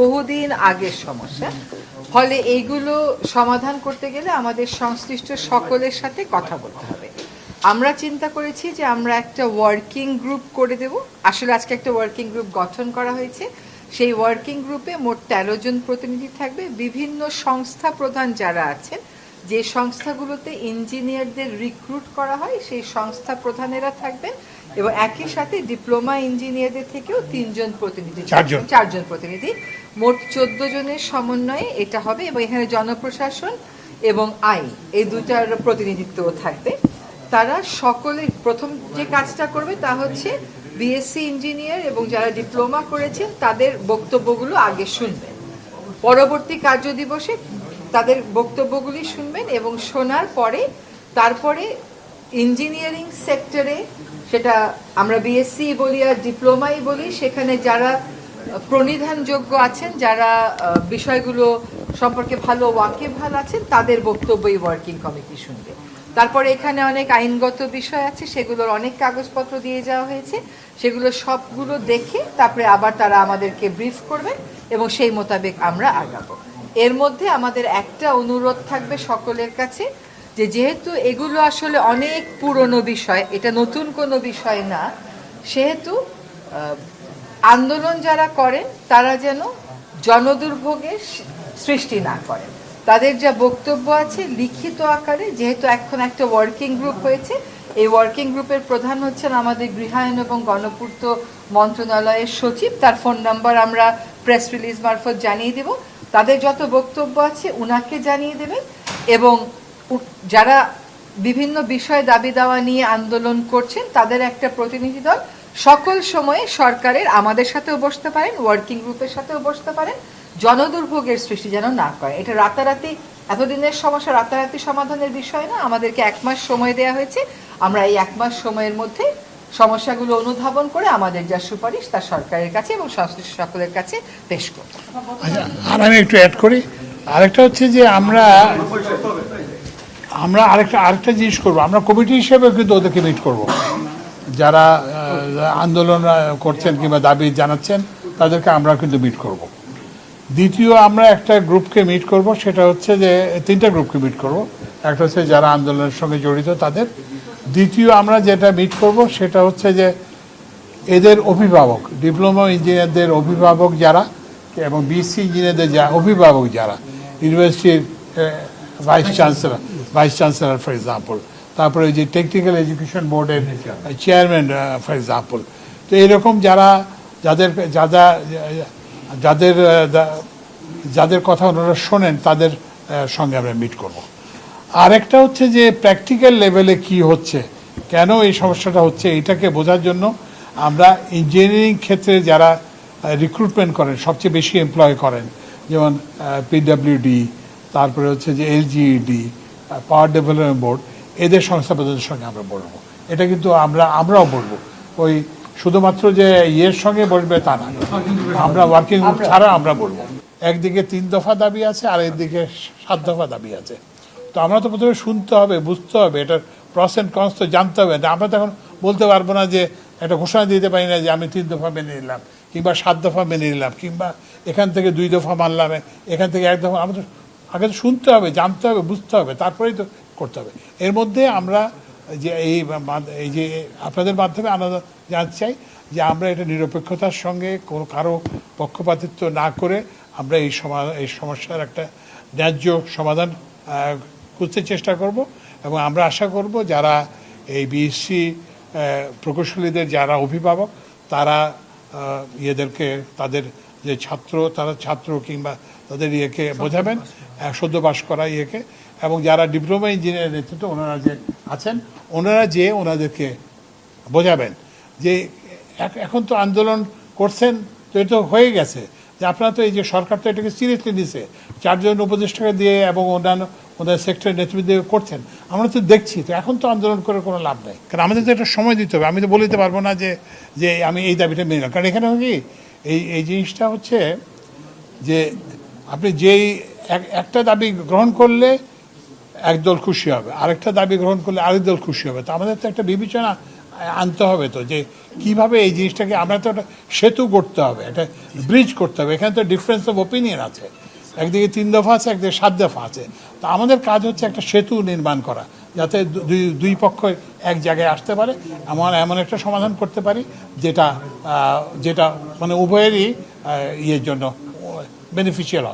বহুদিন আগের সমস্যা। ফলে এইগুলো সমাধান করতে গেলে আমাদের সংশ্লিষ্ট সকলের সাথে কথা বলতে হবে। আমরা চিন্তা করেছি যে আমরা একটা ওয়ার্কিং গ্রুপ করে দেব। আসলে আজকে একটা ওয়ার্কিং গ্রুপ গঠন করা হয়েছে। সেই ওয়ার্কিং গ্রুপে মোট তেরো জন প্রতিনিধি থাকবে। বিভিন্ন সংস্থা প্রধান যারা আছেন যে সংস্থাগুলোতে ইঞ্জিনিয়ারদের রিক্রুট করা হয় সেই সংস্থা প্রধানেরা থাকবেন এবং একই সাথে ডিপ্লোমা ইঞ্জিনিয়ারদের থেকেও তিনজন প্রতিনিধি চারজন। প্রতিনিধি। মোট চোদ্দ জনের সমন্বয়ে এটা হবে এবং এখানে জনপ্রশাসন এবং আই এই দুটার প্রতিনিধিত্ব থাকবে। তারা সকলে প্রথম যে কাজটা করবে তা হচ্ছে বিএসসি ইঞ্জিনিয়ার এবং যারা ডিপ্লোমা করেছেন তাদের বক্তব্যগুলো আগে শুনবেন। পরবর্তী কার্য দিবসে তাদের বক্তব্যগুলি শুনবেন এবং শোনার পরে তারপরে ইঞ্জিনিয়ারিং সেক্টরে সেটা আমরা বিএসসি বলি আর ডিপ্লোমাই বলি, সেখানে যারা প্রণিধানযোগ্য আছেন, যারা বিষয়গুলো সম্পর্কে ভালো ওয়াকিবহাল আছেন, তাদের বক্তব্যই ওয়ার্কিং কমিটি শুনবে। তারপরে এখানে অনেক আইনগত বিষয় আছে, সেগুলোর অনেক কাগজপত্র দিয়ে যাওয়া হয়েছে। সেগুলো সবগুলো দেখে তারপরে আবার তারা আমাদেরকে ব্রিফ করবে এবং সেই মোতাবেক আমরা আগাবো। এর মধ্যে আমাদের একটা অনুরোধ থাকবে সকলের কাছে যে যেহেতু এগুলো আসলে অনেক পুরনো বিষয়, এটা নতুন কোনো বিষয় না, সেহেতু আন্দোলন যারা করেন, তারা যেন জনদুর্ভোগের সৃষ্টি না করেন। তাদের যা বক্তব্য আছে লিখিত আকারে, যেহেতু এখন একটা ওয়ার্কিং গ্রুপ হয়েছে, এই ওয়ার্কিং গ্রুপের প্রধান হচ্ছেন আমাদের গৃহায়ন এবং গণপূর্ত মন্ত্রণালয়ের সচিব। তার ফোন নাম্বার আমরা প্রেস রিলিজ মারফত জানিয়ে দেব। তাদের যত বক্তব্য আছে উনাকে জানিয়ে দেবেন এবং যারা বিভিন্ন বিষয় দাবি দাওয়া নিয়ে আন্দোলন করছেন, তাদের একটা প্রতিনিধি দল সকল সময়ে সরকারের আমাদের সাথেও বসতে পারেন ওয়ার্কিং গ্রুপের সাথেও বসতে পারেন, জনদুর্ভোগের সৃষ্টি যেন না করে। এটা রাতারাতি, এতদিনের সমস্যা রাতারাতি সমাধানের বিষয় না, আমাদেরকে এক মাস সময় দেওয়া হয়েছে। আমরা এই এক মাস সময়ের মধ্যে সমস্যাগুলো অনুধাবন করে আমাদের যা সুপারিশ তা সরকারের কাছে এবং সংশ্লিষ্ট সকলের কাছে পেশ করব। আর আমি একটু অ্যাড করি। আরেকটা হচ্ছে যে আমরা আমরা আরেকটা আরেকটা জিনিস করব। আমরা কমিটি হিসেবে কিন্তু ওদেরকে মিট করব। যারা আন্দোলন করছেন কিংবা দাবি জানাচ্ছেন, তাদেরকে আমরা কিন্তু মিট করব। দ্বিতীয়, আমরা একটা গ্রুপকে মিট করব। সেটা হচ্ছে যে তিনটা গ্রুপকে মিট করব। একটা হচ্ছে যারা আন্দোলনের সঙ্গে জড়িত, তাদের। দ্বিতীয় আমরা যেটা মিট করব সেটা হচ্ছে যে এদের অভিভাবক ডিপ্লোমা ইঞ্জিনিয়ারদের অভিভাবক যারা এবং বিসি ইঞ্জিনিয়ারদের যা অভিভাবক যারা ইউনিভার্সিটির vice chancellor vice chancellor for example তারপরে ওই যে টেকনিক্যাল এডুকেশন বোর্ডের চেয়ারম্যান ফর এক্সাম্পল তো এরকম যারা, যাদের যারা যাদের যাদের কথা ওনারা শোনেন, তাদের সঙ্গে আমরা মিট করব। আরেকটা হচ্ছে যে প্র্যাকটিক্যাল লেভেলে কি হচ্ছে? কেন এই সমস্যাটা হচ্ছে? এটাকে বোঝার জন্য আমরা ইঞ্জিনিয়ারিং ক্ষেত্রে যারা রিক্রুটমেন্ট করেন সবচেয়ে বেশি এমপ্লয় করেন যেমন পিডব্লিউডি তারপরে হচ্ছে যে এলজিইডি পাওয়ার ডেভেলপমেন্ট বোর্ড এদের সংস্থাপকদের সঙ্গে আমরা বলব। এটা কিন্তু আমরা আমরাও বলব। ওই শুধুমাত্র যে ইয়ের সঙ্গে বলবে তা না। আমরা ওয়ার্কিং গ্রুপ ছাড়া আমরা বলব। একদিকে তিন দফা দাবি আছে আর একদিকে সাত দফা দাবি আছে। তো আমরা তো প্রথমে শুনতে হবে, বুঝতে হবে, এটার প্রস অ্যান্ড কনস তো জানতে হবে। আমরা তো এখন বলতে পারব না যে একটা ঘোষণা দিতে পারি না যে আমি তিন দফা মেনে নিলাম, কিংবা সাত দফা মেনে নিলাম, কিংবা এখান থেকে দুই দফা মানলাম, এখান থেকে এক দফা, আমরা তো আগে তো শুনতে হবে, জানতে হবে, বুঝতে হবে, তারপরেই তো করতে হবে। এর মধ্যে আমরা যে এই এই যে আপনাদের মাধ্যমে আলাদা জানতে চাই যে আমরা এটা নিরপেক্ষতার সঙ্গে কোনো কারও পক্ষপাতিত্ব না করে আমরা এই সমা, এই সমস্যার একটা ন্যায্য সমাধান খুঁজতে চেষ্টা করব এবং আমরা আশা করব যারা এই বিএসসি প্রকৌশলীদের যারা অভিভাবক তারা ইয়েদেরকে তাদের যে ছাত্র তারা ছাত্র কিংবা তাদের ইয়েকে বোঝাবেন আহ, সদ্য পাস করা ইয়েকে এবং যারা ডিপ্লোমা ইঞ্জিনিয়ার নেতৃত্ব ওনারা যে আছেন ওনারা যে ওনাদেরকে বোঝাবেন যে এখ- এখন তো আন্দোলন করছেন তো এটা তো হয়ে গেছে। যে আপনারা তো এই যে সরকার তো এটাকে সিরিয়াসলি নিছে। চারজন উপদেষ্টাকে দিয়ে এবং অন্যান্য ওনার সেক্টরের নেতৃত্ব করছেন। আমরা তো দেখছি, তো এখন তো আন্দোলন করে কোনো লাভ নেই। কারণ আমাদের তো একটা সময় দিতে হবে। আমি তো বলে দিতে পারব না যে যে আমি এই দাবিটা মেনে কারণ এখানে কি, এই এই জিনিসটা হচ্ছে যে আপনি যেই এক- একটা দাবি গ্রহণ করলে একদল খুশি হবে, আরেকটা দাবি গ্রহণ করলে আরেক দল খুশি হবে। তো আমাদের তো একটা বিবেচনা আনতে হবে তো, যে কীভাবে এই জিনিসটাকে আমরা তো একটা সেতু করতে হবে, একটা ব্রিজ করতে হবে। এখানে তো ডিফারেন্স অফ ওপিনিয়ন আছে। একদিকে তিন দফা আছে, একদিকে সাত দফা আছে। তা আমাদের কাজ হচ্ছে একটা সেতু নির্মাণ করা, যাতে দুই দুই পক্ষ এক জায়গায় আসতে পারে। এমন এমন একটা সমাধান করতে পারি, যেটা যেটা মানে উভয়েরই ইয়ের জন্য বেনিফিশিয়াল হবে।